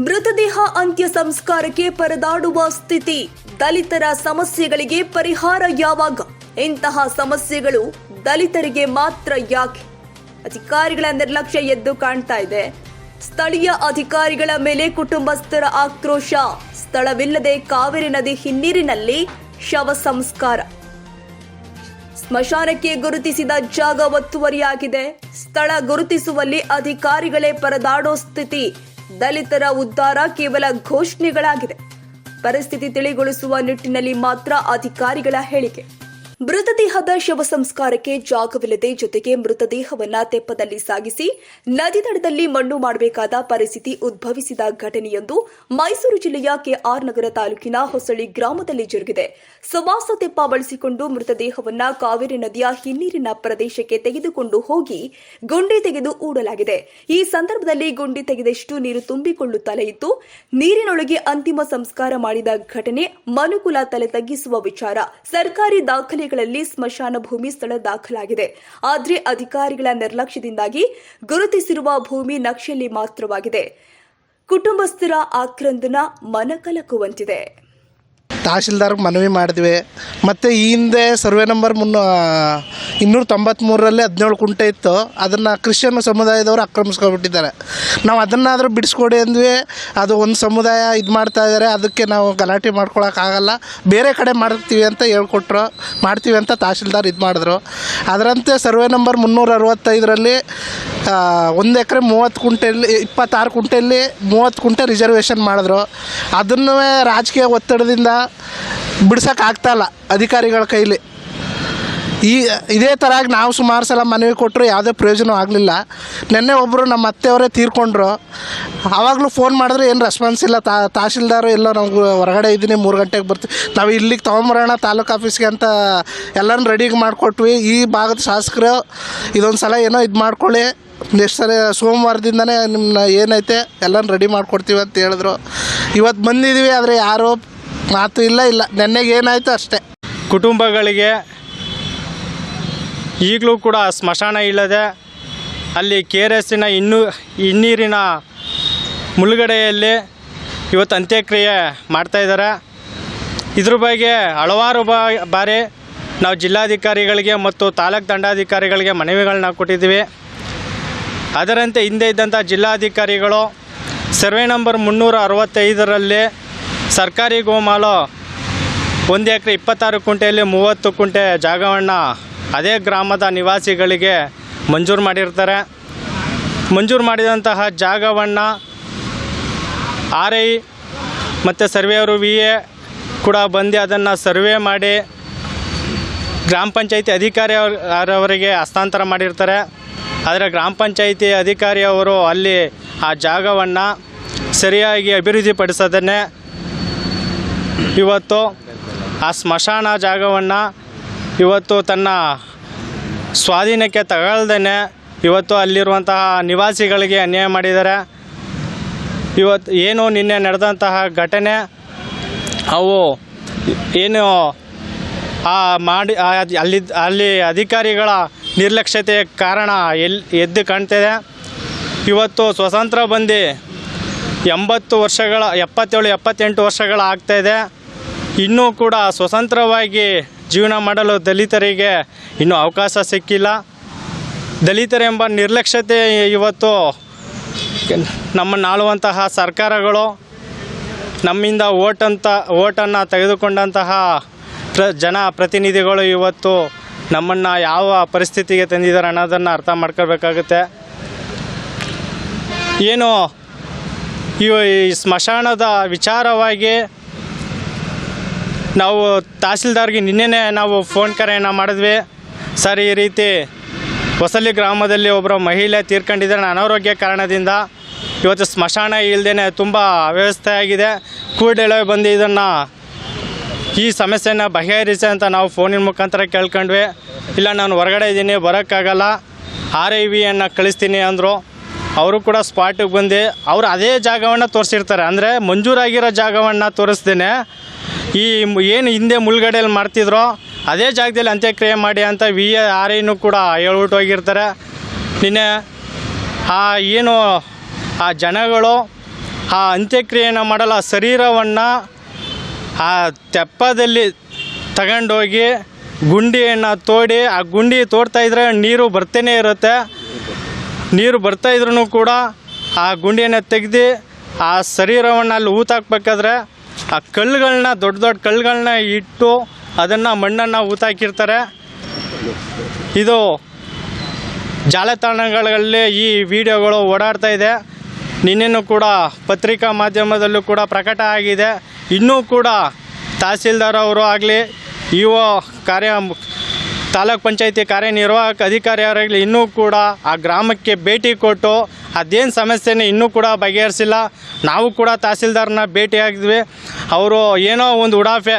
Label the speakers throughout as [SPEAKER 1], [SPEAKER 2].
[SPEAKER 1] ಮೃತದೇಹ ಅಂತ್ಯ ಸಂಸ್ಕಾರಕ್ಕೆ ಪರದಾಡುವ ಸ್ಥಿತಿ. ದಲಿತರ ಸಮಸ್ಯೆಗಳಿಗೆ ಪರಿಹಾರ ಯಾವಾಗ? ಇಂತಹ ಸಮಸ್ಯೆಗಳು ದಲಿತರಿಗೆ ಮಾತ್ರ ಯಾಕೆ? ಅಧಿಕಾರಿಗಳ ನಿರ್ಲಕ್ಷ್ಯ ಎದ್ದು ಕಾಣ್ತಾ ಇದೆ. ಸ್ಥಳೀಯ ಅಧಿಕಾರಿಗಳ ಮೇಲೆ ಕುಟುಂಬಸ್ಥರ ಆಕ್ರೋಶ. ಸ್ಥಳವಿಲ್ಲದೆ ಕಾವೇರಿ ನದಿ ಹಿನ್ನೀರಿನಲ್ಲಿ ಶವ ಸಂಸ್ಕಾರ. ಸ್ಮಶಾನಕ್ಕೆ ಗುರುತಿಸಿದ ಜಾಗ ಒತ್ತುವರಿಯಾಗಿದೆ. ಸ್ಥಳ ಗುರುತಿಸುವಲ್ಲಿ ಅಧಿಕಾರಿಗಳೇ ಪರದಾಡೋ ಸ್ಥಿತಿ. ದಲಿತರ ಉದ್ಧಾರ ಕೇವಲ ಘೋಷಣೆಗಳಾಗಿದೆ. ಪರಿಸ್ಥಿತಿ ತಿಳಿಗೊಳಿಸುವ ನಿಟ್ಟಿನಲ್ಲಿ ಮಾತ್ರ ಅಧಿಕಾರಿಗಳ ಹೇಳಿಕೆ. ಮೃತದೇಹದ ಶವ ಸಂಸ್ಕಾರಕ್ಕೆ ಜಾಗವಿಲ್ಲದೆ ಜೊತೆಗೆ ಮೃತದೇಹವನ್ನ ತೆಪ್ಪದಲ್ಲಿ ಸಾಗಿಸಿ, ನದಿ ದಡದಲ್ಲಿ ಮಣ್ಣು ಮಾಡಬೇಕಾದ ಪರಿಸ್ಥಿತಿ ಉದ್ಭವಿಸಿದ ಘಟನೆಯೊಂದು ಮೈಸೂರು ಜಿಲ್ಲೆಯ ಕೆಆರ್ ನಗರ ತಾಲೂಕಿನ ಹೊಸಳ್ಳಿ ಗ್ರಾಮದಲ್ಲಿ ಜರುಗಿದೆ. ಸವಾಸ ತೆಪ್ಪ ಬಳಸಿಕೊಂಡು ಮೃತದೇಹವನ್ನ ಕಾವೇರಿ ನದಿಯ ಹಿನ್ನೀರಿನ ಪ್ರದೇಶಕ್ಕೆ ತೆಗೆದುಕೊಂಡು ಹೋಗಿ ಗುಂಡಿ ತೆಗೆದು ಊಡಲಾಗಿದೆ. ಈ ಸಂದರ್ಭದಲ್ಲಿ ಗುಂಡಿ ತೆಗೆದಷ್ಟು ನೀರು ತುಂಬಿಕೊಳ್ಳುತ್ತಲೇ ಇತ್ತು. ನೀರಿನೊಳಗೆ ಅಂತಿಮ ಸಂಸ್ಕಾರ ಮಾಡಿದ ಘಟನೆ ಮನುಕುಲ ತಲೆ ತಗ್ಗಿಸುವ ವಿಚಾರ ಸರ್ಕಾರಿ ದಾಖಲೆಗಳಲ್ಲಿ ಸ್ಮಶಾನ ಭೂಮಿ ಸ್ಥಳ ದಾಖಲಾಗಿದೆ. ಆದರೆ ಅಧಿಕಾರಿಗಳ ನಿರ್ಲಕ್ಷ್ಯದಿಂದಾಗಿ ಗುರುತಿಸಿರುವ ಭೂಮಿ ನಕ್ಷೆಯಲ್ಲಿ ಮಾತ್ರವಾಗಿದೆ. ಕುಟುಂಬಸ್ಥರ ಆಕ್ರಂದನ ಮನಕಲಕುವಂತಿದೆ.
[SPEAKER 2] ತಹಶೀಲ್ದಾರ್ಗೆ ಮನವಿ ಮಾಡಿದ್ವಿ. ಮತ್ತು ಈ ಹಿಂದೆ ಸರ್ವೆ ನಂಬರ್ ಮುನ್ನೂ ಇನ್ನೂರ ತೊಂಬತ್ತ್ಮೂರರಲ್ಲಿ ಹದಿನೇಳು ಕುಂಟೆ ಇತ್ತು. ಅದನ್ನು ಕ್ರಿಶ್ಚಿಯನ್ ಸಮುದಾಯದವರು ಆಕ್ರಮಿಸ್ಕೊಬಿಟ್ಟಿದ್ದಾರೆ. ನಾವು ಅದನ್ನಾದರೂ ಬಿಡಿಸ್ಕೊಡಿ ಅಂದ್ವಿ. ಅದು ಒಂದು ಸಮುದಾಯ ಇದು ಮಾಡ್ತಾ ಇದ್ದಾರೆ ಅದಕ್ಕೆ ನಾವು ಗಲಾಟೆ ಮಾಡ್ಕೊಳಕ್ಕಾಗಲ್ಲ ಬೇರೆ ಕಡೆ ಮಾಡ್ತೀವಿ ಅಂತ ಹೇಳ್ಕೊಟ್ರು. ಮಾಡ್ತೀವಿ ಅಂತ ತಹಶೀಲ್ದಾರ್ ಇದು ಮಾಡಿದ್ರು. ಅದರಂತೆ ಸರ್ವೆ ನಂಬರ್ ಮುನ್ನೂರ ಅರವತ್ತೈದರಲ್ಲಿ ಒಂದು ಎಕರೆ ಮೂವತ್ತು ಕುಂಟೆಯಲ್ಲಿ ಇಪ್ಪತ್ತಾರು ಕುಂಟೆಯಲ್ಲಿ ಮೂವತ್ತು ಕುಂಟೆ ರಿಸರ್ವೇಷನ್ ಮಾಡಿದ್ರು. ಅದನ್ನು ರಾಜಕೀಯ ಒತ್ತಡದಿಂದ ಬಿಡ್ಸೋಕ್ಕಾಗ್ತಾಯಿಲ್ಲ ಅಧಿಕಾರಿಗಳ ಕೈಲಿ. ಈ, ಇದೇ ಥರ ನಾವು ಸುಮಾರು ಸಲ ಮನವಿ ಕೊಟ್ಟರು ಯಾವುದೇ ಪ್ರಯೋಜನ ಆಗಲಿಲ್ಲ. ನಿನ್ನೆ ಒಬ್ಬರು ನಮ್ಮ ಅತ್ತೆಯವರೇ ತೀರ್ಕೊಂಡ್ರು. ಆವಾಗಲೂ ಫೋನ್ ಮಾಡಿದ್ರೆ, ಏನು ರೆಸ್ಪಾನ್ಸ್ ಇಲ್ಲ, ತಾ, ತಹಶೀಲ್ದಾರು ಎಲ್ಲೋ ನಾವು ಹೊರಗಡೆ ಇದ್ದೀನಿ, ಮೂರು ಗಂಟೆಗೆ ಬರ್ತೀವಿ. ನಾವು ಇಲ್ಲಿಗೆ ತೊಗೊಂಬರೋಣ, ತಾಲೂಕು ಆಫೀಸ್ಗೆ ಅಂತ ಎಲ್ಲನೂ ರೆಡಿಗೆ ಮಾಡಿಕೊಟ್ವಿ. ಈ ಭಾಗದ ಶಾಸಕರು ಇದೊಂದು ಸಲ ಏನೋ ಇದು ಮಾಡ್ಕೊಳ್ಳಿ. ನೆಕ್ಸ್ಟ್ ಸಲ ಸೋಮವಾರದಿಂದನೇ ನಿಮ್ಮನ್ನ ಏನೈತೆ ಎಲ್ಲನೂ ರೆಡಿ ಮಾಡಿಕೊಡ್ತೀವಿ ಅಂತ ಹೇಳಿದ್ರು. ಇವತ್ತು ಬಂದಿದ್ದೀವಿ ಆದರೆ ಯಾರೂ ಮಾತು ಇಲ್ಲ ಇಲ್ಲ. ನೆನ್ನೆಗೆ ಏನಾಯಿತು ಅಷ್ಟೇ.
[SPEAKER 3] ಕುಟುಂಬಗಳಿಗೆ ಈಗಲೂ ಕೂಡ ಸ್ಮಶಾನ ಇಲ್ಲದೆ ಅಲ್ಲಿ ಕೆ ಆರ್ ಎಸ್ಸಿನ ಇನ್ನೂ ಹಿನ್ನೀರಿನ ಮುಳುಗಡೆಯಲ್ಲಿ ಇವತ್ತು ಅಂತ್ಯಕ್ರಿಯೆ ಮಾಡ್ತಾಯಿದ್ದಾರೆ ಇದ್ರ ಬಗ್ಗೆ ಹಲವಾರು ಬಾರಿ ನಾವು ಜಿಲ್ಲಾಧಿಕಾರಿಗಳಿಗೆ ಮತ್ತು ತಾಲೂಕು ದಂಡಾಧಿಕಾರಿಗಳಿಗೆ ಮನವಿಗಳನ್ನ ಕೊಟ್ಟಿದ್ದೀವಿ. ಅದರಂತೆ ಹಿಂದೆ ಇದ್ದಂಥ ಜಿಲ್ಲಾಧಿಕಾರಿಗಳು ಸರ್ವೆ ನಂಬರ್ ಮುನ್ನೂರ ಅರವತ್ತೈದರಲ್ಲಿ ಸರ್ಕಾರಿ ಗೋಮಾಲು ಒಂದು ಎಕರೆ ಇಪ್ಪತ್ತಾರು ಕುಂಟೆಯಲ್ಲಿ ಮೂವತ್ತು ಕುಂಟೆ ಜಾಗವನ್ನು ಅದೇ ಗ್ರಾಮದ ನಿವಾಸಿಗಳಿಗೆ ಮಂಜೂರು ಮಾಡಿರ್ತಾರೆ. ಮಂಜೂರು ಮಾಡಿದಂತಹ ಜಾಗವನ್ನು ಆರ್ ಐ ಮತ್ತು ಸರ್ವೆಯವರು ವಿ ಎ ಕೂಡ ಬಂದು ಅದನ್ನು ಸರ್ವೆ ಮಾಡಿ ಗ್ರಾಮ ಪಂಚಾಯತಿ ಅಧಿಕಾರಿಯವರವರಿಗೆ ಹಸ್ತಾಂತರ ಮಾಡಿರ್ತಾರೆ. ಆದರೆ ಗ್ರಾಮ ಪಂಚಾಯತಿ ಅಧಿಕಾರಿಯವರು ಅಲ್ಲಿ ಆ ಜಾಗವನ್ನು ಸರಿಯಾಗಿ ಅಭಿವೃದ್ಧಿಪಡಿಸೋದನ್ನೇ ಇವತ್ತು ಆ ಸ್ಮಶಾನ ಜಾಗವನ್ನು ಇವತ್ತು ತನ್ನ ಸ್ವಾಧೀನಕ್ಕೆ ತಗೊಳ್ದೇ ಇವತ್ತು ಅಲ್ಲಿರುವಂತಹ ನಿವಾಸಿಗಳಿಗೆ ಅನ್ಯಾಯ ಮಾಡಿದ್ದಾರೆ. ಇವತ್ತು ಏನು ನಿನ್ನೆ ನಡೆದಂತಹ ಘಟನೆ, ಅವು ಏನು ಆ ಮಾಡಿ ಅಲ್ಲಿ ಅಲ್ಲಿ ಅಧಿಕಾರಿಗಳ ನಿರ್ಲಕ್ಷ್ಯತೆಯ ಕಾರಣ ಎಲ್ಲಿ ಎದ್ದು ಕಾಣ್ತಿದೆ. ಇವತ್ತು ಸ್ವತಂತ್ರ ಬಂದು ಎಂಬತ್ತು ವರ್ಷಗಳ, ಎಪ್ಪತ್ತೇಳು, ಎಪ್ಪತ್ತೆಂಟು ವರ್ಷಗಳ ಆಗ್ತಾಯಿದೆ ಇನ್ನೂ ಕೂಡ ಸ್ವತಂತ್ರವಾಗಿ ಜೀವನ ಮಾಡಲು ದಲಿತರಿಗೆ ಇನ್ನೂ ಅವಕಾಶ ಸಿಕ್ಕಿಲ್ಲ. ದಲಿತರೆಂಬ ನಿರ್ಲಕ್ಷ್ಯತೆ ಇವತ್ತು ನಮ್ಮನ್ನು ಆಳುವಂತಹ ಸರ್ಕಾರಗಳು ನಮ್ಮಿಂದ ಓಟ್ ಅಂತ ಓಟನ್ನು ತೆಗೆದುಕೊಂಡಂತಹ ಪ್ರ, ಜನ ಪ್ರತಿನಿಧಿಗಳು ಇವತ್ತು ನಮ್ಮನ್ನು ಯಾವ ಪರಿಸ್ಥಿತಿಗೆ ತಂದಿದ್ದಾರೆ ಅನ್ನೋದನ್ನು ಅರ್ಥ ಮಾಡ್ಕೋಬೇಕಾಗುತ್ತೆ ಏನು ಈ ಸ್ಮಶಾನದ ವಿಚಾರವಾಗಿ ನಾವು ತಹಸೀಲ್ದಾರ್ಗೆ ನಿನ್ನೆನೇ ನಾವು ಫೋನ್ ಕರೆಯನ್ನು ಮಾಡಿದ್ವಿ. ಸರ್, ಈ ರೀತಿ ಹೊಸಲಿ ಗ್ರಾಮದಲ್ಲಿ ಒಬ್ಬರು ಮಹಿಳೆ ತೀರ್ಕೊಂಡಿದ್ದಾರೆ. ಅನಾರೋಗ್ಯ ಕಾರಣದಿಂದ ಇವತ್ತು ಸ್ಮಶಾನ ಇಲ್ಲದೇ ತುಂಬ ಅವ್ಯವಸ್ಥೆ ಆಗಿದೆ. ಕೂಡಲೇ ಬಂದು ಇದನ್ನು ಈ ಸಮಸ್ಯೆನ ಬಗೆಹರಿಸಿ ಅಂತ ನಾವು ಫೋನಿನ ಮುಖಾಂತರ ಕೇಳ್ಕೊಂಡ್ವಿ. ಇಲ್ಲ, ನಾನು ಹೊರಗಡೆ ಇದ್ದೀನಿ, ಬರೋಕ್ಕಾಗಲ್ಲ. ಆರ್ ಐ ವಿಯನ್ನು ಕಳಿಸ್ತೀನಿ ಅಂದರು. ಅವರು ಕೂಡ ಸ್ಪಾಟಿಗೆ ಬಂದು ಅವರು ಅದೇ ಜಾಗವನ್ನು ತೋರಿಸಿರ್ತಾರೆ. ಅಂದರೆ ಮಂಜೂರಾಗಿರೋ ಜಾಗವನ್ನು ತೋರಿಸ್ದೇನೆ ಈ ಏನು ಹಿಂದೆ ಮುಳುಗಡೆಯಲ್ಲಿ ಮಾಡ್ತಿದ್ರೋ ಅದೇ ಜಾಗದಲ್ಲಿ ಅಂತ್ಯಕ್ರಿಯೆ ಮಾಡಿ ಅಂತ ವಿ ಎ ಆರ್ ಐನು ಕೂಡ ಹೇಳ್ಬಿಟ್ಟು ಹೋಗಿರ್ತಾರೆ. ನಿನ್ನೆ ಆ ಏನು ಆ ಜನಗಳು ಆ ಅಂತ್ಯಕ್ರಿಯೆಯನ್ನು ಮಾಡಲು ಆ ಶರೀರವನ್ನು ಆ ತೆಪ್ಪದಲ್ಲಿ ತಗೊಂಡೋಗಿ ಗುಂಡಿಯನ್ನು ತೋಡಿ, ಆ ಗುಂಡಿ ತೋಡ್ತಾ ಇದ್ರೆ ನೀರು ಬರ್ತಾನೆ ಇರುತ್ತೆ. ನೀರು ಬರ್ತಾ ಇದ್ರೂ ಕೂಡ ಆ ಗುಂಡಿಯನ್ನು ತೆಗೆದು ಆ ಶರೀರವನ್ನು ಅಲ್ಲಿ ಊತಾಕ್ಬೇಕಾದ್ರೆ ಆ ಕಲ್ಲುಗಳನ್ನ ದೊಡ್ಡ ದೊಡ್ಡ ಕಲ್ಲುಗಳನ್ನ ಇಟ್ಟು ಅದನ್ನು ಮಣ್ಣನ್ನು ಊತಾಕಿರ್ತಾರೆ. ಇದು ಜಾಲತಾಣಗಳಲ್ಲಿ ಈ ವಿಡಿಯೋಗಳು ಓಡಾಡ್ತಾ ಇದೆ. ನಿನ್ನೆನೂ ಕೂಡ ಪತ್ರಿಕಾ ಮಾಧ್ಯಮದಲ್ಲೂ ಕೂಡ ಪ್ರಕಟ ಆಗಿದೆ. ಇನ್ನೂ ಕೂಡ ತಹಸೀಲ್ದಾರ್ ಅವರು ಆಗಲಿ ಇ ಒ ಕಾರ್ಯ, ತಾಲೂಕ್ ಪಂಚಾಯತಿ ಕಾರ್ಯನಿರ್ವಾಹಕ ಅಧಿಕಾರಿಯವರಾಗಲಿ ಇನ್ನೂ ಕೂಡ ಆ ಗ್ರಾಮಕ್ಕೆ ಭೇಟಿ ಕೊಟ್ಟು ಅದೇನು ಸಮಸ್ಯೆನೇ ಇನ್ನೂ ಕೂಡ ಬಗೆಹರಿಸಿಲ್ಲ. ನಾವು ಕೂಡ ತಹಸೀಲ್ದಾರ್ನ ಭೇಟಿ ಆಗಿದ್ವಿ ಅವರು ಏನೋ ಒಂದು ಉಡಾಫೆ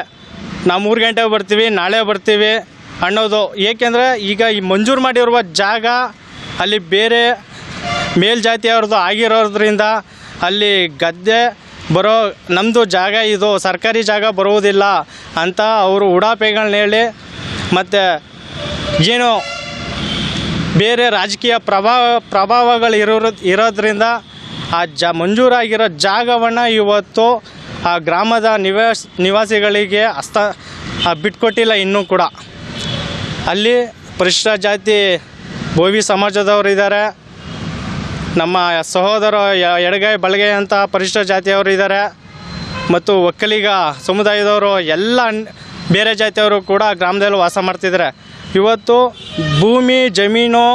[SPEAKER 3] ನಾವು ಮೂರು ಗಂಟೆಗೆ ಬರ್ತೀವಿ, ನಾಳೆ ಬರ್ತೀವಿ ಅನ್ನೋದು. ಏಕೆಂದರೆ ಈಗ ಈ ಮಂಜೂರು ಮಾಡಿರುವ ಜಾಗ ಅಲ್ಲಿ ಬೇರೆ ಮೇಲ್ಜಾತಿಯವ್ರದ್ದು ಆಗಿರೋದ್ರಿಂದ ಅಲ್ಲಿ ಗದ್ದೆ ಬರೋ ನಮ್ಮದು ಜಾಗ ಇದು, ಸರ್ಕಾರಿ ಜಾಗ ಬರುವುದಿಲ್ಲ ಅಂತ ಅವರು ಉಡಾಪೆಗಳನ್ನ ಹೇಳಿ ಮತ್ತು ಏನು ಬೇರೆ ರಾಜಕೀಯ ಪ್ರಭಾವ, ಪ್ರಭಾವಗಳು ಇರೋ ಇರೋದ್ರಿಂದ ಆ ಜ, ಮಂಜೂರಾಗಿರೋ ಜಾಗವನ್ನು ಇವತ್ತು ಆ ಗ್ರಾಮದ ನಿವಾಸ, ನಿವಾಸಿಗಳಿಗೆ ಹಸ್ತ ಬಿಟ್ಕೊಟ್ಟಿಲ್ಲ ಇನ್ನೂ ಕೂಡ. ಅಲ್ಲಿ ಪರಿಶಿಷ್ಟ ಜಾತಿ ಬೋವಿ ಸಮಾಜದವರು ಇದ್ದಾರೆ ನಮ್ಮ ಸಹೋದರ ಎಡಗೈ, ಬಲಗೈ ಅಂತ ಪರಿಶಿಷ್ಟ ಜಾತಿಯವರು ಇದ್ದಾರೆ ಮತ್ತು ಒಕ್ಕಲಿಗ ಸಮುದಾಯದವರು ಎಲ್ಲ ಬೇರೆ ಜಾತಿಯವರು ಕೂಡ ಗ್ರಾಮದಲ್ಲಿ ವಾಸ ಮಾಡ್ತಿದ್ದಾರೆ ಇವತ್ತು ಭೂಮಿ, ಜಮೀನು,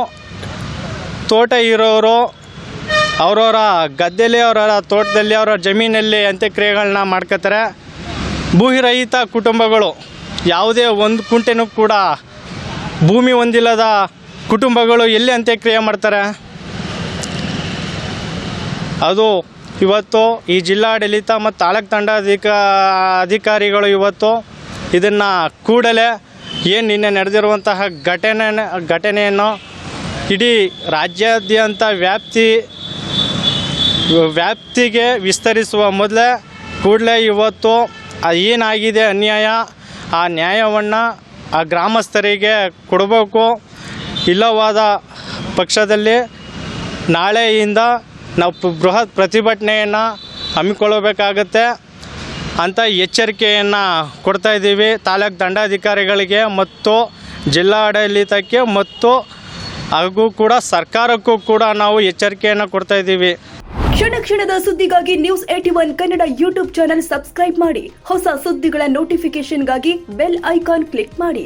[SPEAKER 3] ತೋಟ ಇರೋರು, ಅವರವರ ಗದ್ದೆಯಲ್ಲಿ ಅವರವರ ತೋಟದಲ್ಲಿ, ಅವರ ಜಮೀನಲ್ಲಿ ಅಂತ್ಯಕ್ರಿಯೆಗಳನ್ನ ಮಾಡ್ಕೋತಾರೆ. ಭೂಹಿರಹಿತ ಕುಟುಂಬಗಳು, ಯಾವುದೇ ಒಂದು ಕುಂಟೆನೂ ಕೂಡ ಭೂಮಿ ಹೊಂದಿಲ್ಲದ ಕುಟುಂಬಗಳು ಎಲ್ಲಿ ಅಂತ್ಯಕ್ರಿಯೆ ಮಾಡ್ತಾರೆ? ಅದು ಇವತ್ತು ಈ ಜಿಲ್ಲಾಡಳಿತ ಮತ್ತು ತಾಲೂಕು ತಂಡ ಅಧಿಕಾರಿಗಳು ಇವತ್ತು ಇದನ್ನು ಕೂಡಲೇ ಏನು ನಿನ್ನೆ ನಡೆದಿರುವಂತಹ ಘಟನೆ ಘಟನೆಯನ್ನು ಇಡೀ ರಾಜ್ಯಾದ್ಯಂತ ವ್ಯಾಪ್ತಿ ವ್ಯಾಪ್ತಿಗೆ ವಿಸ್ತರಿಸುವ ಮೊದಲೇ ಕೂಡಲೇ ಇವತ್ತು ಏನಾಗಿದೆ ಅನ್ಯಾಯ, ಆ ನ್ಯಾಯವನ್ನು ಆ ಗ್ರಾಮಸ್ಥರಿಗೆ ಕೊಡಬೇಕು. ಇಲ್ಲವಾದ ಪಕ್ಷದಲ್ಲಿ ನಾಳೆಯಿಂದ ನಾವು ಬೃಹತ್ ಪ್ರತಿಭಟನೆಯನ್ನು ಹಮ್ಮಿಕೊಳ್ಳಬೇಕಾಗತ್ತೆ. ಅಂತ ಎಚ್ಚರಿಕೆಯನ್ನು ಕೊಡ್ತಾ ಇದ್ದೀವಿ. ತಾಲೂಕು ದಂಡಾಧಿಕಾರಿಗಳಿಗೆ ಮತ್ತು ಜಿಲ್ಲಾಡಳಿತಕ್ಕೆ ಮತ್ತು ಹಾಗೂ ಕೂಡ ಸರ್ಕಾರಕ್ಕೂ ಕೂಡ ನಾವು ಎಚ್ಚರಿಕೆಯನ್ನು ಕೊಡ್ತಾ ಇದ್ದೀವಿ.
[SPEAKER 1] ಕ್ಷಣ ಕ್ಷಣದ ಸುದ್ದಿಗಾಗಿ news eighty one Kannada YouTube channel subscribe ಮಾಡಿ. ಹೊಸ ಸುದ್ದಿಗಳ ನೋಟಿಫಿಕೇಶನ್ಗಾಗಿ ಬೆಲ್ ಐಕಾನ್ ಕ್ಲಿಕ್ ಮಾಡಿ.